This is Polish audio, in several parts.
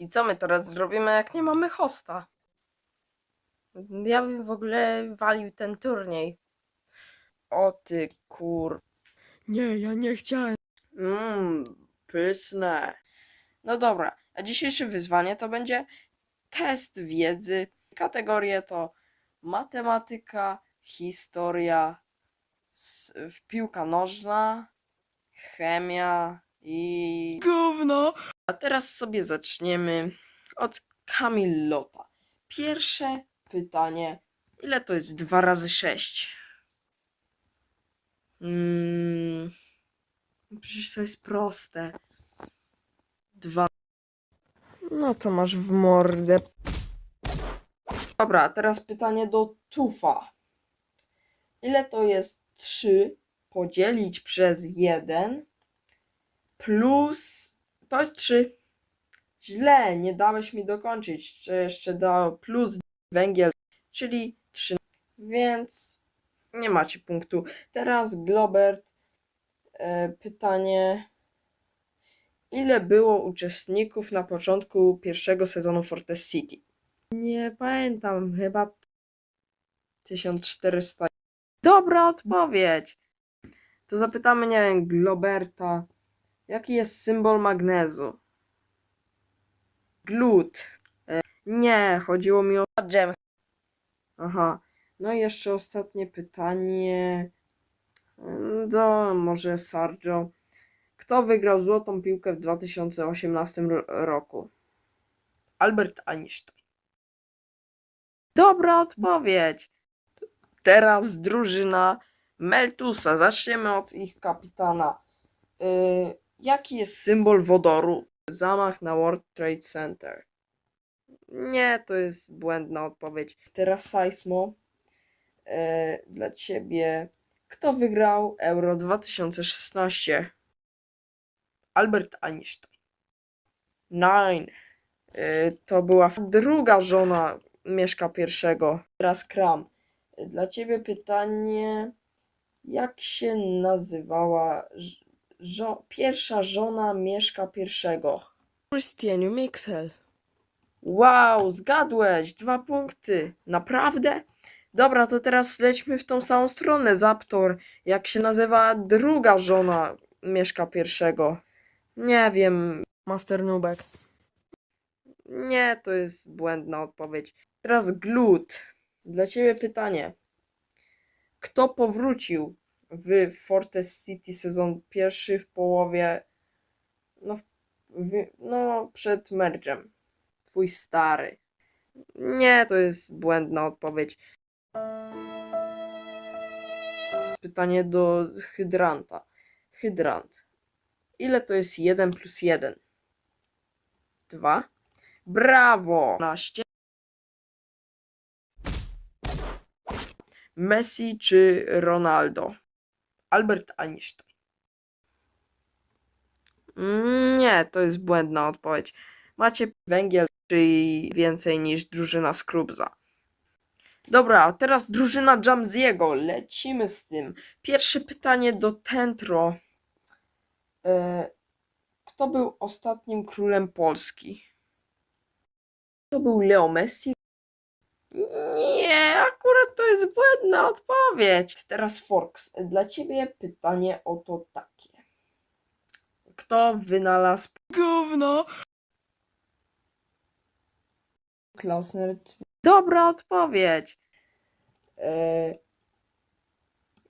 I co my teraz zrobimy, jak nie mamy hosta? Ja bym w ogóle walił ten turniej. O ty kur... Nie, ja nie chciałem. Mmm, pyszne. No dobra, a dzisiejsze wyzwanie to będzie test wiedzy. Kategorie to matematyka, historia, piłka nożna, chemia i... Gówno! A teraz sobie zaczniemy od Kamilota. Pierwsze pytanie. Ile to jest 2 razy 6? Mm, przecież to jest proste. 2. No to masz w mordę. Dobra, teraz pytanie do Tufa. Ile to jest 3 podzielić przez 1 plus to jest 3. Źle, nie dałeś mi dokończyć. Czy jeszcze dał plus węgiel, czyli 3. Więc nie macie punktu. Teraz Globert. E, pytanie. Ile było uczestników na początku pierwszego sezonu Fortress City? Nie pamiętam, chyba 1400. Dobra odpowiedź. To zapytamy, nie wiem, Globerta. Jaki jest symbol magnezu? Glut. E, nie, chodziło mi o dżem. Aha. No i jeszcze ostatnie pytanie. Mm, Do może Sarjo. Kto wygrał złotą piłkę w 2018 ro- roku? Albert Einstein. Dobra odpowiedź. Teraz drużyna Meltusa. Zaczniemy od ich kapitana. Y, jaki jest symbol wodoru? Zamach na World Trade Center. Nie, to jest błędna odpowiedź. Teraz Seismo. E, dla ciebie. Kto wygrał Euro 2016? Albert Einstein. Nine. E, to była druga żona Mieszka pierwszego. Teraz Kram. E, Dla ciebie pytanie. Jak się nazywała żo- pierwsza żona Mieszka pierwszego? Christianiu Mixel. Wow, zgadłeś! Dwa punkty. Naprawdę? Dobra, to teraz lećmy w tą samą stronę. Zaptor. Jak się nazywa druga żona Mieszka pierwszego? Nie wiem. Master Nubek. Nie, to jest błędna odpowiedź. Teraz Glut. Dla ciebie pytanie. Kto powrócił w Fortress City sezon pierwszy w połowie no, w, no przed mergem? Twój stary. Nie, to jest błędna odpowiedź. Pytanie do Hydranta. Hydrant. Ile to jest 1 plus 1? 2. Brawo! 12. Messi czy Ronaldo? Albert Einstein. Mm, Nie, to jest błędna odpowiedź. Macie węgiel, czyli więcej niż drużyna Skrubza. Dobra, teraz drużyna Jamziego. Lecimy z tym. Pierwsze pytanie do Tentro. E, kto był ostatnim królem Polski? To był Leo Messi? Nie, akurat to jest błędna odpowiedź. Teraz Forks, dla ciebie pytanie oto takie. Kto wynalazł Gówno! Klausner? Dobra odpowiedź. E,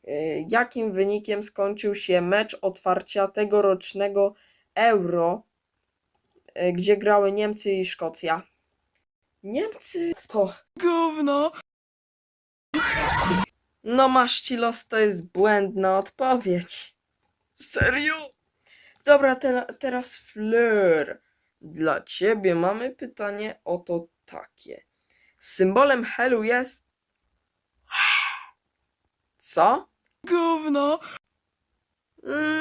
e, jakim wynikiem skończył się mecz otwarcia tegorocznego Euro, e, gdzie grały Niemcy i Szkocja? Niemcy to Gówno! No masz ci los, to jest błędna odpowiedź. Serio? Dobra, te, teraz Fleur. Dla ciebie mamy pytanie oto takie. Symbolem Helu jest... Co? Gówno!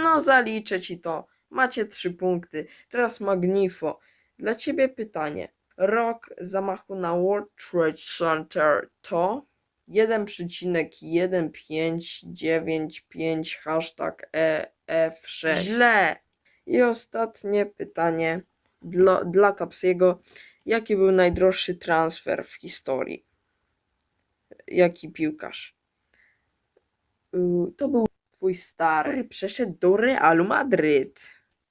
No zaliczę ci to. Macie trzy punkty. Teraz Magnifo. Dla ciebie pytanie. Rok zamachu na World Trade Center to 1,1595 hashtag E EF6. Źle. I ostatnie pytanie. dla, dla Tapsiego, jaki był najdroższy transfer w historii? Jaki piłkarz? To był twój stary, który przeszedł do Realu Madryt.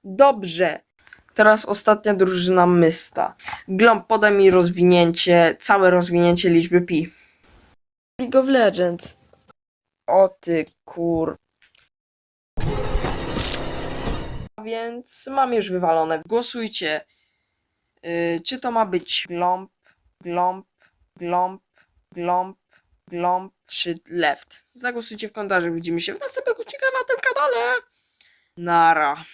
Dobrze. Teraz ostatnia drużyna Mysta. Glom, podaj mi rozwinięcie, całe rozwinięcie liczby pi. League of Legends. O ty kur... A Więc mam już wywalone. Głosujcie. Yy, czy to ma być glomp, glomp, glomp, glomp, glomp, czy left? Zagłosujcie w komentarzach. Widzimy się w następnym odcinku na tym kanale. Nara.